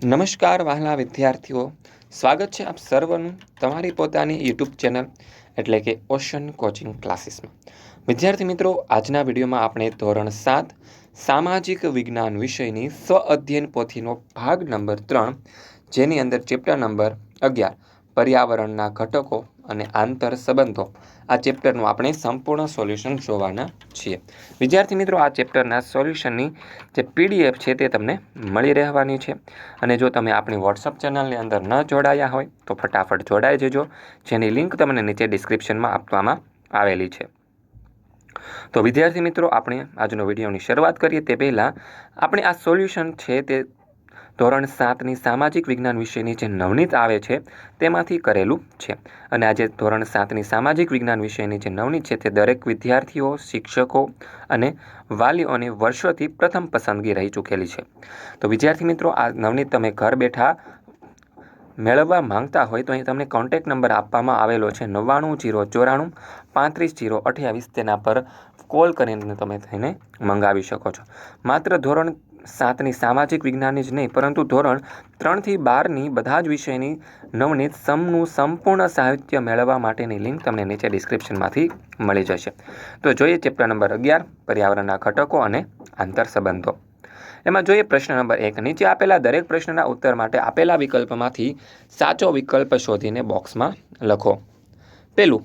નમસ્કાર વહાલા વિદ્યાર્થીઓ. સ્વાગત છે આપ સર્વનું તમારી પોતાની યુટ્યુબ ચેનલ એટલે કે ઓશન કોચિંગ ક્લાસીસમાં. વિદ્યાર્થી મિત્રો, આજના વિડીયોમાં આપણે ધોરણ સાત, સામાજિક વિજ્ઞાન વિષયની સ્વ અધ્યયન પોથીનો ભાગ નંબર ત્રણ, જેની અંદર ચેપ્ટર નંબર અગિયાર, પર્યાવરણના ઘટકો અને આંતર સંબંધો. આ ચેપ્ટરનું આપણે સંપૂર્ણ સોલ્યુશન જોવાના છીએ. વિદ્યાર્થી મિત્રો, આ ચેપ્ટરના સોલ્યુશનની જે પીડીએફ છે તે તમને મળી રહેવાની છે. અને જો તમે આપણી વોટ્સઅપ ચેનલની અંદર ન જોડાયા હોય, તો ફટાફટ જોડાઈ જજો. જેની લિંક તમને નીચે ડિસ્ક્રિપ્શનમાં આપવામાં આવેલી છે. તો વિદ્યાર્થી મિત્રો, આપણે આજનો વિડીયોની શરૂઆત કરીએ. તે પહેલાં, આપણે આ સોલ્યુશન છે તે ધોરણ સાતની સામાજિક વિજ્ઞાન વિષયની જે નવનીત આવે છે, તેમાંથી કરેલું છે. અને આજે ધોરણ સાતની સામાજિક વિજ્ઞાન વિષયની જે નવનીત છે, તે દરેક વિદ્યાર્થીઓ, શિક્ષકો અને વાલીઓની વર્ષોથી પ્રથમ પસંદગી રહી ચૂકેલી છે. તો વિદ્યાર્થી મિત્રો, આ નવનીત તમે ઘર બેઠા મેળવવા માંગતા હોય તો અહીં તમને કોન્ટેક નંબર આપવામાં આવેલો છે, નવ્વાણું જીરો ચોરાણું પાંત્રીસ જીરો અઠ્યાવીસ. તેના પર કોલ કરીને તમે તેને મંગાવી શકો છો. માત્ર ધોરણ સાતની સામાજિક વિજ્ઞાનની જ નહીં, પરંતુ ધોરણ ત્રણથી બારની બધા જ વિષયની નવનીત સમનું સંપૂર્ણ સાહિત્ય મેળવવા માટેની લિંક તમને નીચે ડિસ્ક્રિપ્શનમાંથી મળી જશે. તો જોઈએ ચેપ્ટર નંબર અગિયાર, પર્યાવરણના ઘટકો અને આંતર સંબંધો એમાં જોઈએ પ્રશ્ન નંબર એક, નીચે આપેલા દરેક પ્રશ્નના ઉત્તર માટે આપેલા વિકલ્પમાંથી સાચો વિકલ્પ શોધીને બોક્સમાં લખો. પેલું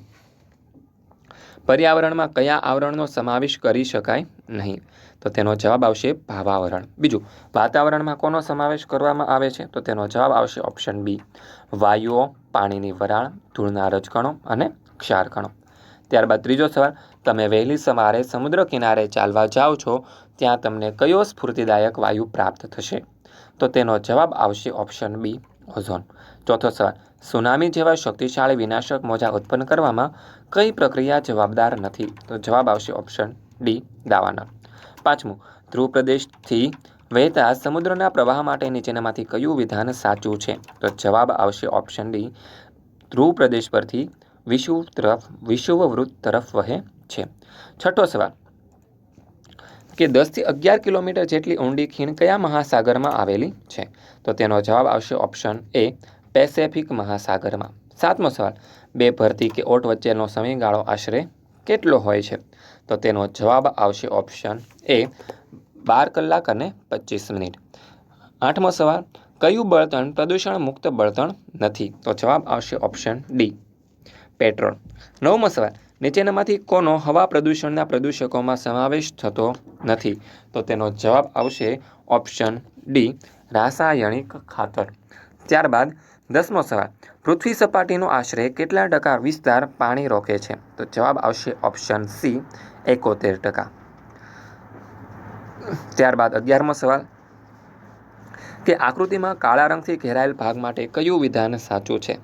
પર્યાવરણમાં કયા આવરણનો સમાવેશ કરી શકાય નહીં? તો તેનો જવાબ આવશે ભાવાવરણ. બીજું, વાતાવરણમાં કોનો સમાવેશ કરવામાં આવે છે? તો તેનો જવાબ આવશે ઓપ્શન બી, વાયુઓ, પાણીની વરાળ, ધૂળના રજકણો અને ક્ષારકણો. ત્યારબાદ ત્રીજો સવાલ, તમે વહેલી સવારે સમુદ્ર કિનારે ચાલવા જાઓ છો, ત્યાં તમને કયો સ્ફૂર્તિદાયક વાયુ પ્રાપ્ત થશે? તો તેનો જવાબ આવશે ઓપ્શન બી, ઓઝોન. ચોથો સવાલ, સુનામી જેવા શક્તિશાળી વિનાશક મોજા ઉત્પન્ન કરવામાં કઈ પ્રક્રિયા જવાબદાર નથી? તો જવાબ આવશે ઓપ્શન ડી દાવાનળ. પાંચમું ધ્રુવ પ્રદેશથી વહેતા સમુદ્રના પ્રવાહ માટે નીચેનામાંથી કયું વિધાન સાચું છે? તો જવાબ આવશે ઓપ્શન ડી ધ્રુવ પ્રદેશ પરથી વિષુવ તરફ, વિષુવવૃત્ત તરફ વહે છે. છઠ્ઠો સવાલ, કે દસથી અગિયાર કિલોમીટર જેટલી ઊંડી ખીણ કયા મહાસાગરમાં આવેલી છે? તો તેનો જવાબ આવશે ઓપ્શન એ પેસેફિક મહાસાગરમાં? સાતમો સવાલ. બે ભરતી કે ઓટ વચ્ચેનો સમયગાળો આશરે કેટલો હોય છે? તો તેનો જવાબ આવશે ઓપ્શન એ, બાર કલાક અને પચીસ મિનિટ. આઠમો સવાલ. કયું બળતણ પ્રદૂષણ મુક્ત બળતણ નથી? તો જવાબ આવશે ઓપ્શન ડી, પેટ્રોલ. નવમો સવાલ. નીચેનામાંથી કોનો હવા પ્રદૂષણના પ્રદૂષકોમાં સમાવેશ થતો નથી? તો તેનો જવાબ આવશે ઓપ્શન ડી, રાસાયણિક ખાતર. ત્યારબાદ દસમો સવાલ, પૃથ્વી સપાટીનો આશરે કેટલા ટકા વિસ્તાર પાણી રોકે છે? તો જવાબ આવશે ઓપ્શન સી, એકોતેર ટકા. ત્યારબાદ અગિયારમો સવાલ, કે આકૃતિમાં કાળા રંગથી ઘેરાયેલ ભાગ માટે કયું વિધાન સાચું છે?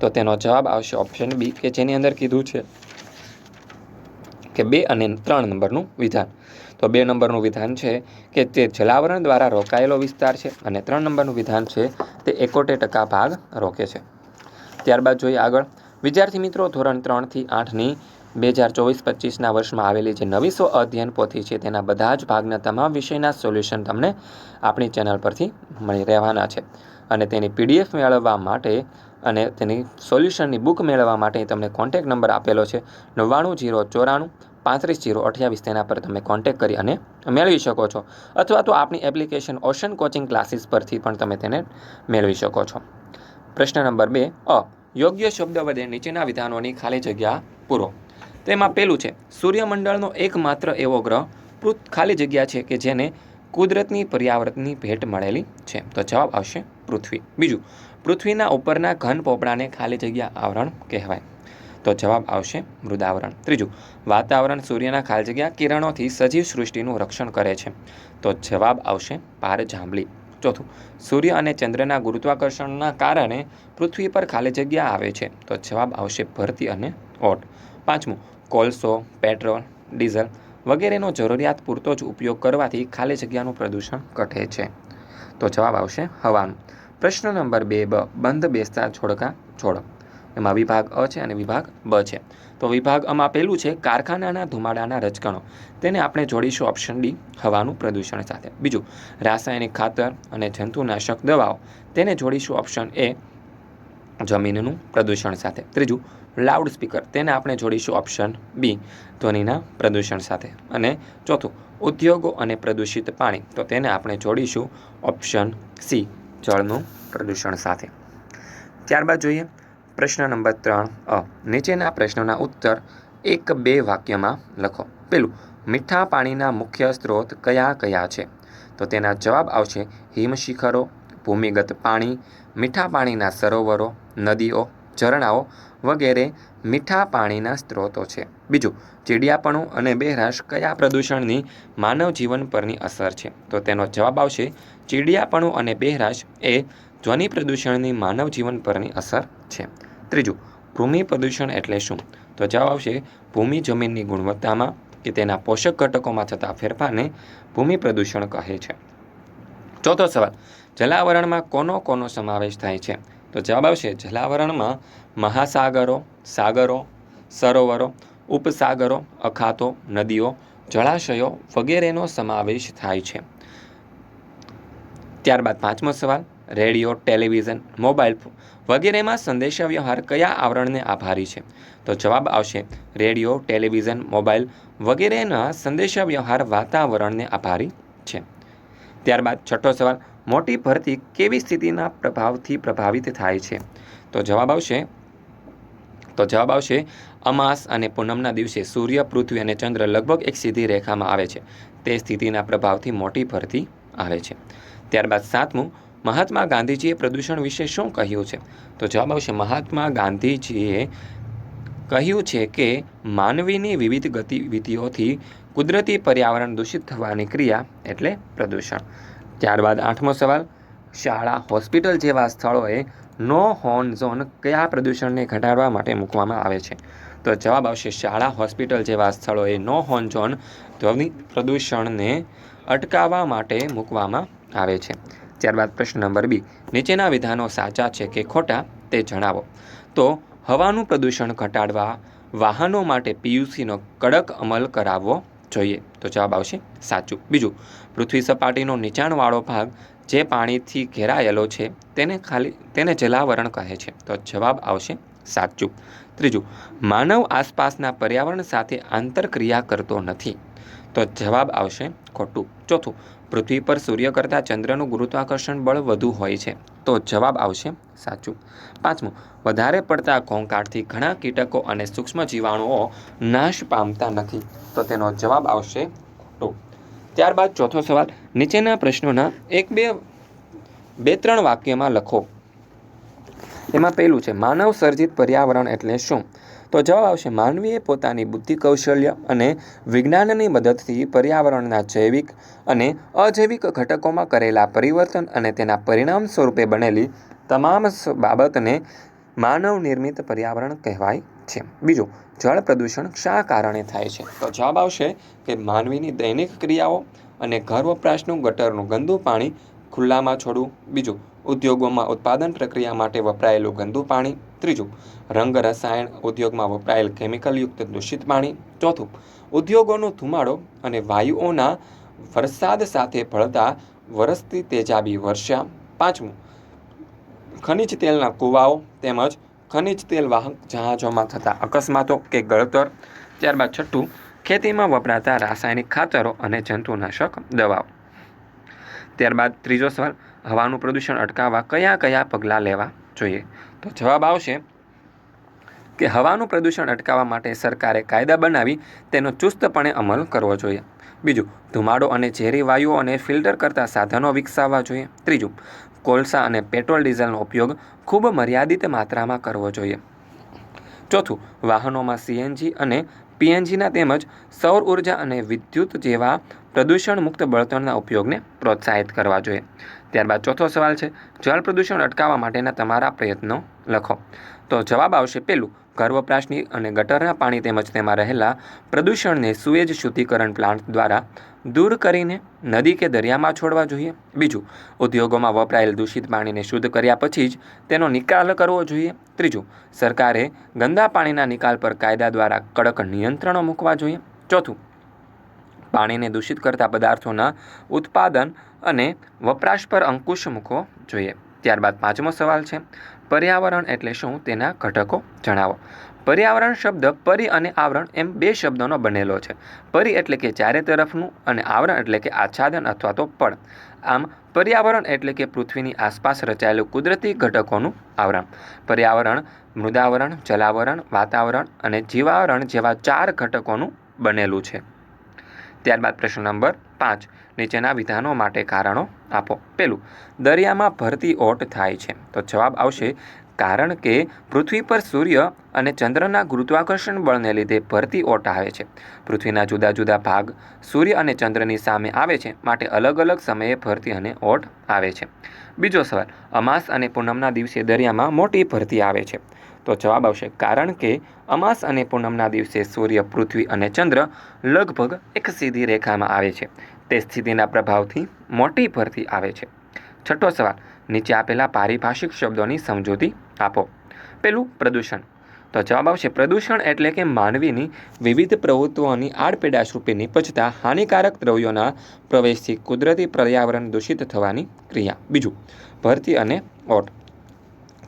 તો તેનો જવાબ આવશે ઓપ્શન બી, કે જેની અંદર કીધું છે કે બે અને ત્રણ નંબરનું વિધાન. તો બે નંબરનું વિધાન છે કે તે જલાવરણ દ્વારા રોકાયેલો વિસ્તાર છે અને ત્રણ નંબરનું વિધાન છે તે એકોતેર ટકા ભાગ રોકે છે. ત્યારબાદ જોઈએ આગળ. વિદ્યાર્થી મિત્રો, ધોરણ ત્રણથી આઠની બે હજાર ચોવીસ પચીસના વર્ષમાં આવેલી જે નવી સો અધ્યયન પોથી છે તેના બધા જ ભાગના તમામ વિષયના સોલ્યુશન તમને આપણી ચેનલ પરથી મળી રહેવાના છે. અને તેની પીડીએફ મેળવવા માટે અને તેની સોલ્યુશનની બુક મેળવવા માટે તમને કોન્ટેક નંબર આપેલો છે નવ્વાણું જીરો ચોરાણું પાંત્રીસ જીરો અઠ્યાવીસ તેના પર તમે કોન્ટેક કરી અને મેળવી શકો છો. અથવા તો આપણી એપ્લિકેશન ઓશન કોચિંગ ક્લાસીસ પરથી પણ તમે તેને મેળવી શકો છો. પ્રશ્ન નંબર બે, અ, યોગ્ય શબ્દ વડે નીચેના વિધાનોની ખાલી જગ્યા પૂરો. તેમાં પહેલું છે, સૂર્યમંડળનો એકમાત્ર એવો ગ્રહ પૃથ ખાલી જગ્યા છે કે જેને કુદરતની પર્યાવરણની ભેટ મળેલી છે. તો જવાબ આવશે પૃથ્વી. બીજું, પૃથ્વીના ઉપરના ઘન પોપડાને ખાલી જગ્યા આવરણ કહેવાય. તો જવાબ આવશે મૃદાવરણ. ત્રીજું, વાતાવરણ સૂર્યના ખાલી જગ્યા કિરણોથી સજીવ સૃષ્ટિનું રક્ષણ કરે છે. તો જવાબ આવશે પાર જાંબલી ચોથું, સૂર્ય અને ચંદ્રના ગુરુત્વાકર્ષણના કારણે પૃથ્વી પર ખાલી જગ્યા આવે છે. તો જવાબ આવશે ભરતી અને ઓટ. પાંચમું, કોલસો, પેટ્રોલ, ડીઝલ વગેરેનો જરૂરિયાત પૂરતો જ ઉપયોગ કરવાથી ખાલી જગ્યાનું પ્રદૂષણ ઘટે છે. તો જવાબ આવશે હવાનું. પ્રશ્ન નંબર બે, બ, બંધ બેસતા છોડકા છોડ. એમાં વિભાગ અ છે અને વિભાગ બ છે. તો વિભાગ આમાં પહેલું છે કારખાનાના ધુમાડાના રજકણો. તેને આપણે જોડીશું ઓપ્શન ડી હવાનું પ્રદૂષણ સાથે. બીજું, રાસાયણિક ખાતર અને જંતુનાશક દવાઓ. તેને જોડીશું ઓપ્શન એ જમીનનું પ્રદૂષણ સાથે. ત્રીજું લાઉડ સ્પીકર તેને આપણે જોડીશું ઓપ્શન બી ધ્વનિના પ્રદૂષણ સાથે. અને ચોથું, ઉદ્યોગો અને પ્રદૂષિત પાણી. તો તેને આપણે જોડીશું ઓપ્શન સી જળનું પ્રદૂષણ સાથે. ત્યારબાદ જોઈએ પ્રશ્ન નંબર ત્રણ અ. નીચેના પ્રશ્નોના ઉત્તર એક બે વાક્યમાં લખો. પેલું, મીઠા પાણીના મુખ્ય સ્ત્રોત કયા કયા છે? તો તેના જવાબ આવશે હિમશિખરો, ભૂમિગત પાણી, મીઠા પાણીના સરોવરો, નદીઓ, ઝરણાઓ વગેરે મીઠા પાણીના સ્ત્રોતો છે. બીજું, ચીડિયાપણું અને બેહરાશ કયા પ્રદૂષણની માનવ જીવન પરની અસર છે? તો તેનો જવાબ આવશે ચીડિયાપણું અને બેહરાશ એ ધ્વનિ પ્રદૂષણની માનવ જીવન પરની અસર છે. ત્રીજું, ભૂમિ પ્રદૂષણ એટલે શું? તો જવાબ આવશે, ભૂમિ જમીનની ગુણવત્તામાં કે તેના પોષક ઘટકોમાં થતા ફેરફારને ભૂમિ પ્રદૂષણ કહે છે. ચોથો સવાલ, જલાવરણમાં કોનો કોનો સમાવેશ થાય છે? તો જવાબ આવશે, જલાવરણમાં મહાસાગરો, સાગરો, સરોવરો, ઉપસાગરો, અખાતો, નદીઓ, જળાશયો વગેરેનો સમાવેશ થાય છે. ત્યારબાદ પાંચમો સવાલ રેડિયો, ટેલિવિઝન, મોબાઈલ ફોન વગેરેમાં સંદેશાવ્યવહાર કયા આવરણને આભારી છે? તો જવાબ આવશે, રેડિયો, ટેલિવિઝન, મોબાઈલ વગેરેના સંદેશાવ્યવહાર વાતાવરણને આભારી છે. ત્યારબાદ છઠ્ઠો સવાલ, મોટી ભરતી કેવી સ્થિતિના પ્રભાવથી પ્રભાવિત થાય છે? તો જવાબ આવશે, તો જવાબ આવશે, અમાસ અને પૂનમના દિવસે સૂર્ય, પૃથ્વી અને ચંદ્ર લગભગ એક સીધી રેખામાં આવે છે. તે સ્થિતિના પ્રભાવથી મોટી ભરતી આવે છે. ત્યારબાદ સાતમું મહાત્મા ગાંધીજીએ પ્રદૂષણ વિશે શું કહ્યું છે? તો જવાબ આવશે, મહાત્મા ગાંધીજીએ કહ્યું છે કે માનવીની વિવિધ ગતિવિધિઓથી કુદરતી પર્યાવરણ દૂષિત થવાની ક્રિયા એટલે પ્રદૂષણ. ત્યારબાદ આઠમો સવાલ, શાળા, હોસ્પિટલ જેવા સ્થળોએ નો હોર્ન ઝોન કયા પ્રદૂષણને ઘટાડવા માટે મૂકવામાં આવે છે? તો જવાબ આવશે, શાળા, હોસ્પિટલ જેવા સ્થળોએ નો હોર્ન ઝોન ધ્વનિ પ્રદૂષણને અટકાવવા માટે મૂકવામાં આવે છે. ત્યારબાદ પ્રશ્ન નંબર બી. નીચેના વિધાનો સાચા છે કે ખોટા તે જણાવો. તો હવાનું પ્રદૂષણ ઘટાડવા વાહનો માટે પીયુસીનો કડક અમલ કરાવવો જોઈએ. તો જવાબ આવશે સાચું. બીજું, પૃથ્વી સપાટીનો નીચાણવાળો ભાગ જે પાણીથી ઘેરાયેલો છે તેને ખાલી, તેને જલાવરણ કહે છે. તો જવાબ આવશે સાચું. ત્રીજું, માનવ આસપાસના પર્યાવરણ સાથે આંતરક્રિયા કરતો નથી. તો જવાબ આવશે ખોટું. ચોથું પૃથ્વી પર સૂર્ય કરતાં ચંદ્રનું ગુરુત્વાકર્ષણ બળ વધુ હોય છે. તો જવાબ આવશે સાચું. પાંચમું, વધારે પડતા ઘોંઘાટથી ઘણા કીટકો અને સૂક્ષ્મ જીવાણુઓ નાશ પામતા નથી. તો તેનો જવાબ આવશે ખોટો ત્યારબાદ ચોથો સવાલ, નીચેના પ્રશ્નોના એક, બે બે, ત્રણ વાક્યમાં લખો. એમાં પહેલું છે, માનવ સર્જિત પર્યાવરણ એટલે શું? તો જવાબ આવશે, માનવીએ પોતાની બુદ્ધિ કૌશલ્ય અને વિજ્ઞાનની મદદથી પર્યાવરણના જૈવિક અને અજૈવિક ઘટકોમાં કરેલા પરિવર્તન અને તેના પરિણામ સ્વરૂપે બનેલી તમામ બાબતને માનવ નિર્મિત પર્યાવરણ કહેવાય છે. બીજું, જળ પ્રદૂષણ શા કારણે થાય છે? તો જવાબ આવશે કે માનવીની દૈનિક ક્રિયાઓ અને ઘર વપરાશનું ગટરનું ગંદુ પાણી ખુલ્લામાં છોડવું. બીજું ઉદ્યોગોમાં ઉત્પાદન પ્રક્રિયા માટે વપરાયેલું ગંદુ પાણી. ત્રીજું, રંગ રસાયણ ઉદ્યોગમાં વપરાયેલ કેમિકલયુક્ત દૂષિત પાણી. ચોથું, ઉદ્યોગોનો ધુમાડો અને વાયુઓના વરસાદ સાથે ભળતા વરસતી તેજાબી વર્ષા. પાંચમું, ખનિજ તેલના કૂવાઓ તેમજ ખનિજ તેલ વાહક જહાજોમાં થતા અકસ્માતો કે ગળતર. ત્યારબાદ છઠ્ઠું, ખેતીમાં વપરાતા રાસાયણિક ખાતરો અને જંતુનાશક દવાઓ. ત્યારબાદ ત્રીજો સવાલ હવાનું પ્રદૂષણ અટકાવવા કયા કયા પગલાં લેવા જોઈએ? તો જવાબ આવશે કે હવાનું પ્રદૂષણ અટકાવવા માટે સરકારે કાયદા બનાવી તેનો ચુસ્તપણે અમલ કરવો જોઈએ. બીજું, ધુમાડો અને ઝેરી વાયુઓ અને ફિલ્ટર કરતા સાધનો વિકસાવવા જોઈએ. ત્રીજું, કોલસા અને પેટ્રોલ ડીઝલનો ઉપયોગ ખૂબ મર્યાદિત માત્રામાં કરવો જોઈએ. ચોથું, વાહનોમાં સીએનજી અને પીએનજીના તેમજ સૌર ઊર્જા અને વિદ્યુત જેવા પ્રદૂષણ મુક્ત બળતણના ઉપયોગને પ્રોત્સાહિત કરવા જોઈએ. ત્યારબાદ ચોથો સવાલ છે, જળ પ્રદૂષણ અટકાવવા માટેના તમારા પ્રયત્નો લખો. તો જવાબ આવશે પહેલું ઘર વપરાશની અને ગટરના પાણી તેમજ તેમાં રહેલા પ્રદૂષણને સુએજ શુદ્ધિકરણ પ્લાન્ટ દ્વારા દૂર કરીને નદી કે દરિયામાં છોડવા જોઈએ. બીજું, ઉદ્યોગોમાં વપરાયેલ દૂષિત પાણીને શુદ્ધ કર્યા પછી જ તેનો નિકાલ કરવો જોઈએ. ત્રીજું, સરકારે ગંદા પાણીના નિકાલ પર કાયદા દ્વારા કડક નિયંત્રણો મૂકવા જોઈએ. ચોથું, પાણીને દૂષિત કરતા પદાર્થોના ઉત્પાદન અને વપરાશ પર અંકુશ મૂકવો જોઈએ. ત્યારબાદ પાંચમો સવાલ છે, પર્યાવરણ એટલે શું તેના ઘટકો જણાવો. પર્યાવરણ શબ્દ પરી અને આવરણ એમ બે શબ્દોનો બનેલો છે. પરી એટલે કે ચારે તરફનું અને આવરણ એટલે કે આચ્છાદન અથવા તો પડ. આમ, પર્યાવરણ એટલે કે પૃથ્વીની આસપાસ રચાયેલું કુદરતી ઘટકોનું આવરણ. પર્યાવરણ, મૃદાવરણ, જલાવરણ, વાતાવરણ અને જીવાવરણ જેવા ચાર ઘટકોનું બનેલું છે. ત્યારબાદ પ્રશ્ન નંબર પાંચ. નીચેના વિધાનો માટે કારણો આપો. પેલું, દરિયામાં ભરતી ઓટ થાય છે. તો જવાબ આવશે, કારણ કે પૃથ્વી પર સૂર્ય અને ચંદ્રના ગુરુત્વાકર્ષણ બળને લીધે ભરતી ઓટ આવે છે. પૃથ્વીના જુદા જુદા ભાગ સૂર્ય અને ચંદ્રની સામે આવે છે, માટે અલગ અલગ સમયે ભરતી અને ઓટ આવે છે. બીજો સવાલ, અમાસ અને પૂનમના દિવસે દરિયામાં મોટી ભરતી આવે છે. તો જવાબ આવશે, કારણ કે અમાસ અને પૂનમના દિવસે સૂર્ય, પૃથ્વી અને ચંદ્ર લગભગ એક સીધી રેખામાં આવે છે. તે સ્થિતિના પ્રભાવથી મોટી ભરતી આવે છે. છઠ્ઠો સવાલ, નીચે આપેલા પારિભાષિક શબ્દોની સમજૂતી આપો. પેલું, પ્રદૂષણ. તો જવાબ આવશે, પ્રદૂષણ એટલે કે માનવીની વિવિધ પ્રવૃત્તિઓની આડપેદાશ રૂપે નિપજતા હાનિકારક દ્રવ્યોના પ્રવેશથી કુદરતી પર્યાવરણ દૂષિત થવાની ક્રિયા. બીજું, ભરતી અને ઓટ.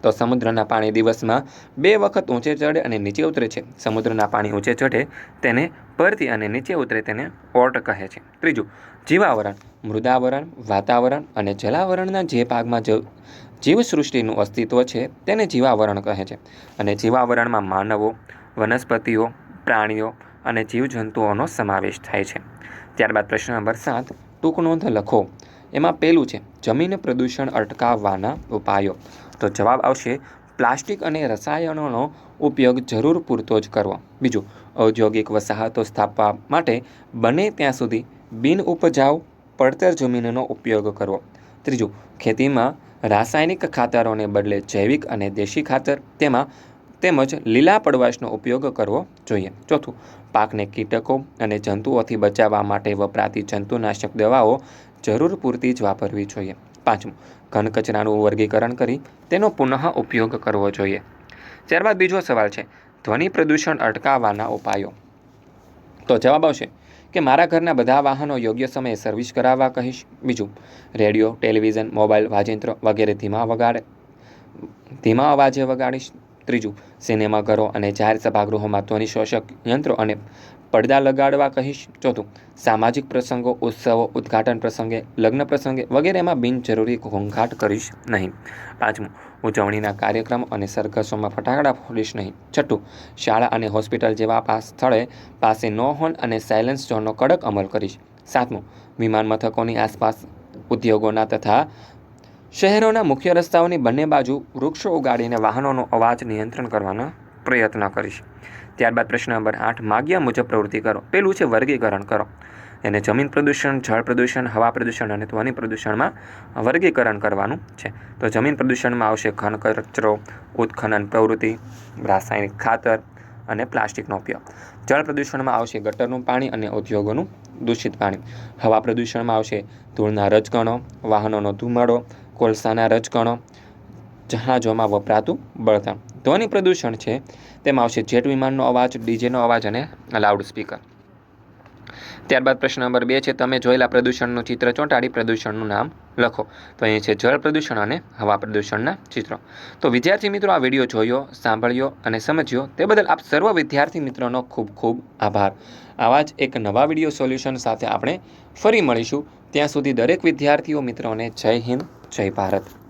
તો સમુદ્રના પાણી દિવસમાં બે વખત ઊંચે ચડે અને નીચે ઉતરે છે. સમુદ્રના પાણી ઊંચે ચઢે તેને પરથી અને નીચે ઉતરે તેને ઓટ કહે છે. ત્રીજું, જીવાવરણ. મૃદાવરણ, વાતાવરણ અને જલાવરણના જે ભાગમાં જ જીવસૃષ્ટિનું અસ્તિત્વ છે તેને જીવાવરણ કહે છે. અને જીવાવરણમાં માનવો, વનસ્પતિઓ, પ્રાણીઓ અને જીવજંતુઓનો સમાવેશ થાય છે. ત્યારબાદ પ્રશ્ન નંબર સાત, ટૂંક નોંધ લખો. એમાં પહેલું છે, જમીન પ્રદૂષણ અટકાવવાના ઉપાયો. તો જવાબ આવશે, પ્લાસ્ટિક અને રસાયણોનો ઉપયોગ જરૂર પૂરતો જ કરવો. બીજું, ઔદ્યોગિક વસાહતો સ્થાપવા માટે બને ત્યાં સુધી બિન ઉપજાઉ પડતર જમીનનો ઉપયોગ કરવો. ત્રીજું, ખેતીમાં રાસાયણિક ખાતરોને બદલે જૈવિક અને દેશી ખાતર તેમાં તેમજ લીલા પડવાશનો ઉપયોગ કરવો જોઈએ. ચોથું, પાકને કીટકો અને જંતુઓથી બચાવવા માટે વપરાતી જંતુનાશક દવાઓ જરૂર પૂરતી જ વાપરવી જોઈએ. પાંચમું ઘન કચરાનું વર્ગીકરણ કરી તેનો પુનઃ ઉપયોગ કરવો જોઈએ. ત્યારબાદ બીજો સવાલ છે, ધ્વનિ પ્રદૂષણ અટકાવવાના ઉપાયો. તો જવાબ આવશે કે મારા ઘરના બધા વાહનો યોગ્ય સમયે સર્વિસ કરાવવા કહીશ. બીજું, રેડિયો, ટેલિવિઝન, મોબાઈલ, વાજિંત્ર વગેરે ધીમા વગાડે, ધીમા અવાજે વગાડીશ. ત્રીજું, સિનેમાઘરો અને જાહેર સભાગૃહોમાં ધ્વનિ શોષક યંત્રો અને પડદા લગાડવા કહીશ? ચોથું, સામાજિક પ્રસંગો, ઉત્સવો, ઉદ્ઘાટન પ્રસંગે, લગ્ન પ્રસંગે વગેરેમાં બિનજરૂરી ઘોંઘાટ કરીશ નહીં. પાંચમું, ઉજવણીના કાર્યક્રમ અને સરઘસોમાં ફટાકડા ફોડીશ નહીં. છઠ્ઠું, શાળા અને હોસ્પિટલ જેવા પાસ સ્થળે પાસે નો હોર્ન અને સાયલેન્સ ઝોનનો કડક અમલ કરીશ. સાતમું, વિમાન મથકોની આસપાસ ઉદ્યોગોના તથા શહેરોના મુખ્ય રસ્તાઓની બંને બાજુ વૃક્ષો ઉગાડીને વાહનોનો અવાજ નિયંત્રણ કરવાનો પ્રયત્ન કરીશ. ત્યારબાદ પ્રશ્ન નંબર આઠ, માગ્યા મુજબ પ્રવૃત્તિ કરો. પેલું છે વર્ગીકરણ કરો. એને જમીન પ્રદૂષણ, જળ પ્રદૂષણ, હવા પ્રદૂષણ અને ધ્વનિ પ્રદૂષણમાં વર્ગીકરણ કરવાનું છે. તો જમીન પ્રદૂષણમાં આવશે ઘન, કચરો, ઉત્ખનન પ્રવૃત્તિ, રાસાયણિક ખાતર અને પ્લાસ્ટિકનો ઉપયોગ. જળ પ્રદૂષણમાં આવશે ગટરનું પાણી અને ઉદ્યોગોનું દૂષિત પાણી. હવા પ્રદૂષણમાં આવશે ધૂળના રજકણો, વાહનોનો ધુમાડો, કોલસાના રજકણો જહાજોમાં વપરાતું બળતણ. ધ્વનિ પ્રદૂષણ છે, તેમાં આવશે જેટ વિમાનનો અવાજ, ડીજેનો અવાજ અને લાઉડ સ્પીકર ત્યારબાદ પ્રશ્ન નંબર બે છે, તમે જોયેલા પ્રદૂષણનું ચિત્ર ચોંટાડી પ્રદૂષણનું નામ લખો. તો અહીં છે જળ પ્રદૂષણ અને હવા પ્રદૂષણના ચિત્રો. તો વિદ્યાર્થી મિત્રો, આ વીડિયો જોયો, સાંભળ્યો અને સમજ્યો, તે બદલ આપ સર્વ વિદ્યાર્થી મિત્રોનો ખૂબ ખૂબ આભાર. આવા જ એક નવા વીડિયો સોલ્યુશન સાથે આપણે ફરી મળીશું. ત્યાં સુધી દરેક વિદ્યાર્થીઓ મિત્રોને જય હિન્દ, જય ભારત.